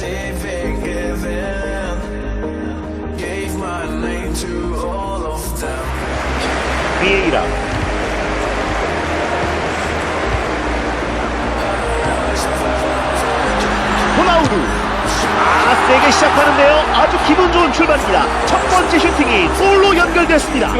Lately forgiven. Gave my name to all of them. 비에이라 호나우두 아 세게 시작하는데요 아주 기분 좋은 출발입니다 첫 번째 슈팅이 골로 연결됐습니다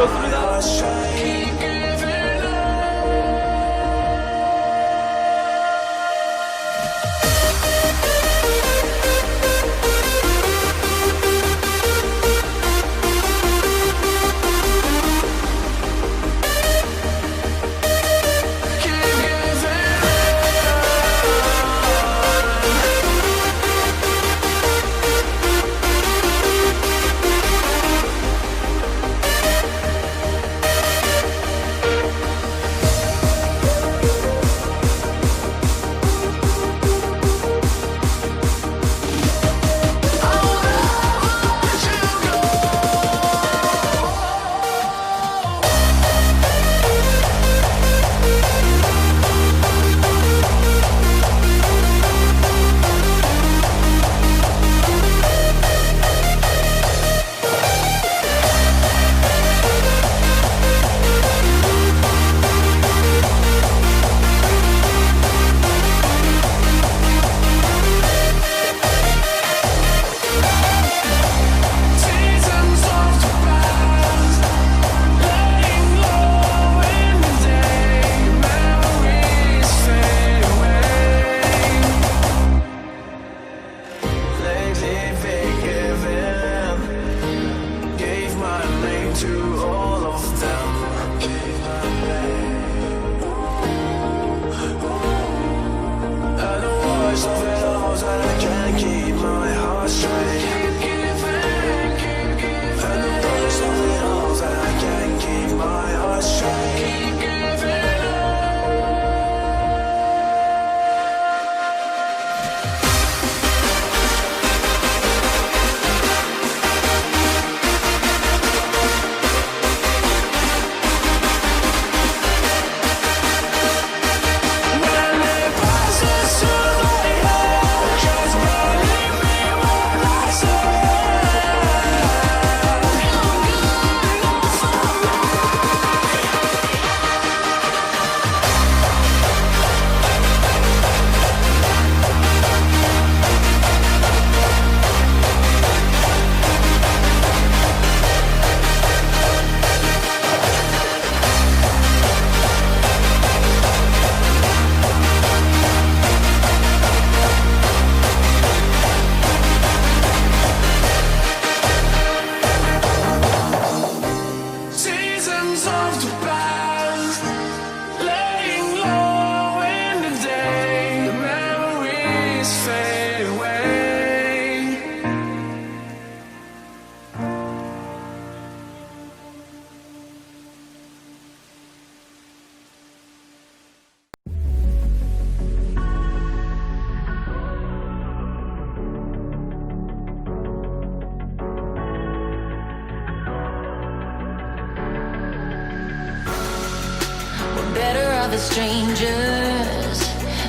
off as strangers.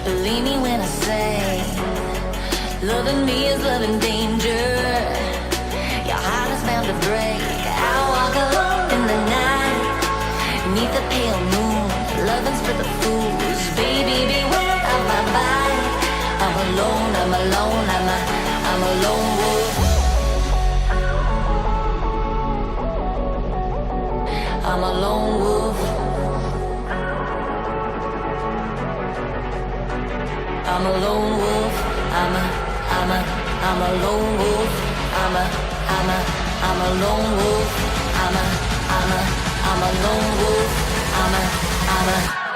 Believe me when I say, loving me is loving danger. Your heart is bound to break. I walk alone in the night, neath the pale moon. Loving's for the fools. Baby, beware of my bite. I'm alone, I'm alone, I'm a, I'm a lone wolf. I'm a I'm a lone wolf. I'm a, I'm a, I'm a lone wolf. I'm a, I'm a, I'm a lone wolf. I'm a, I'm a, I'm a lone wolf. I'm a, I'm a.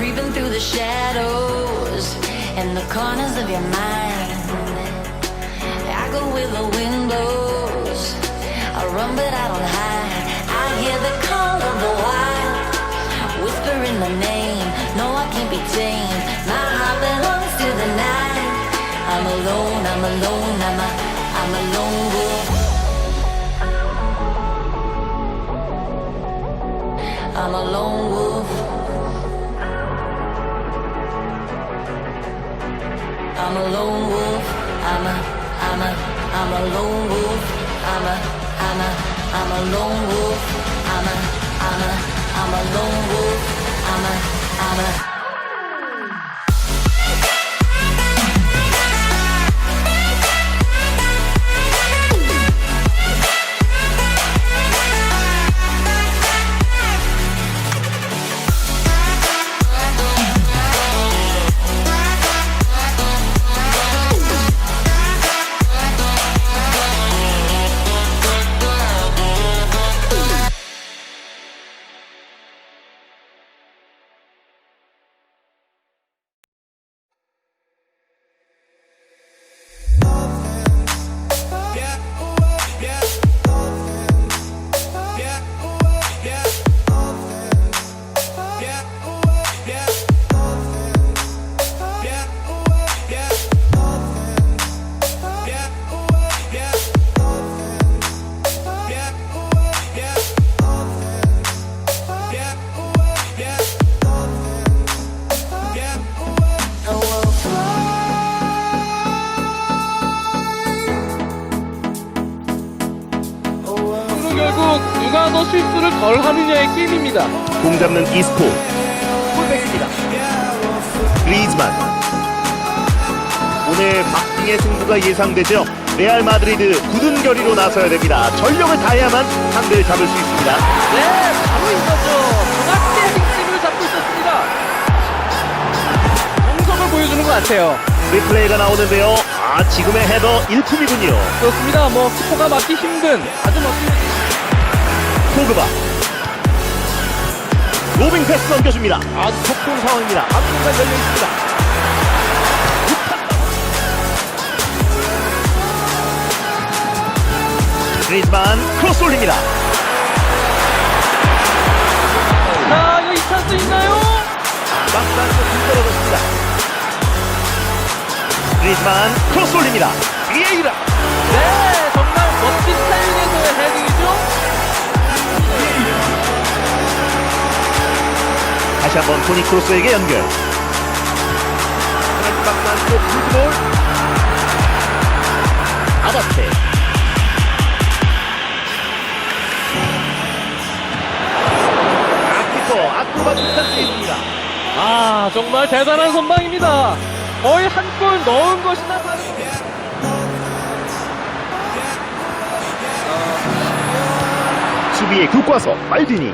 creeping through the shadows and the corners of your mind. I go where the wind blows. I run, but I don't hide. I hear the call of the wild, whispering the name. No, I can't be tamed. My heart belongs to the night. I'm alone. I'm alone. I'm a. I'm a lone wolf. I'm a I'm a lone wolf. I'm a, I'm a, I'm a lone wolf. I'm a, I'm a, I'm a lone wolf. I'm a, I'm a, I'm a lone wolf. I'm a, I'm a. 누가 더 실수를 덜 하느냐의 게임입니다. 공 잡는 이스코 풀백입니다 그리즈만 오늘 박빙의 승부가 예상되죠 레알 마드리드 굳은 결의로 나서야 됩니다 전력을 다해야만 상대를 잡을 수 있습니다 네, 바로 이거죠. 정확히 핵심을 잡고 있었습니다. 정석을 보여주는 것 같아요. 리플레이가 나오는데요 아 지금의 헤더 일품이군요 그렇습니다. 뭐 키퍼가 막기 힘든 아주 멋진 포그바 로빙 패스 넘겨줍니다. 아주 속도운 상황입니다. 앞공간 열려 있습니다. 그리즈만 크로스 올립니다. 자, 이거 이 찬스 있나요? 막판으로 불 떨어졌습니다. 그리즈만 크로스 올립니다. 비에이라 네, 정말 멋진 타이밍에서의 헤딩이죠. 다시 한번 토니 크로스에게 연결 아바테 아키퍼 아크로바틱한 세이브입니다 아, 정말 대단한 선방입니다. 거의 한 골 넣은 것이나 다름없습니다. 수비의 교과서 말디니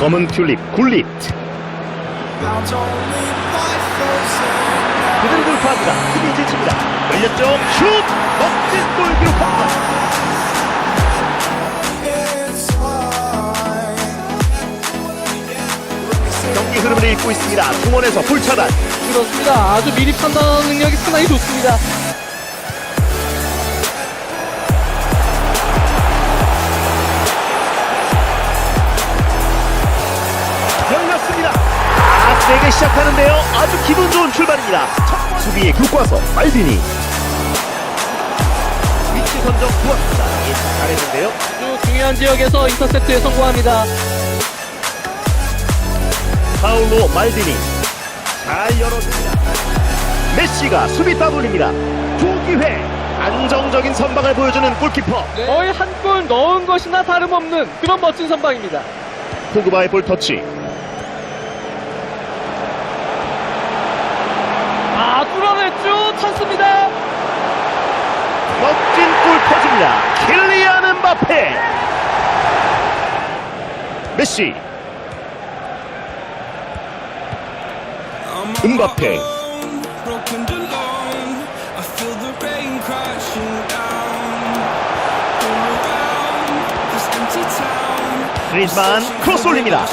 검은 튤립 굴릿. 그대로 돌파합니다. 수비 지칩니다. 열렸죠? 슛! 멋진 골 기록합니다. 경기 흐름을 읽고 있습니다. 중원에서 불 차단. 그렇습니다. 아주 미리 판단 능력이 상당히 좋습니다. 세게 시작하는데요. 아주 기분 좋은 출발입니다. 수비의 교과서 말디니. 위치 선정 좋았습니다. 예, 잘했는데요. 아주 중요한 지역에서 인터셉트에 성공합니다. 파울로 말디니. 잘 열어줍니다. 메시가 수비 따돌립니다. 두 기회. 안정적인 선방을 보여주는 골키퍼. 거의 한 골 넣은 것이나 다름없는 그런 멋진 선방입니다. 포그바의 볼 터치. 아, 찬스입니다. 멋진 골 터집니다. 킬리안 음바페. 메시. town. 그리즈만 크로스 올립니다.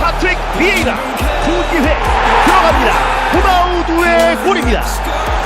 파트릭 비에이라 두 기회 들어갑니다. 호나우두의 골입니다.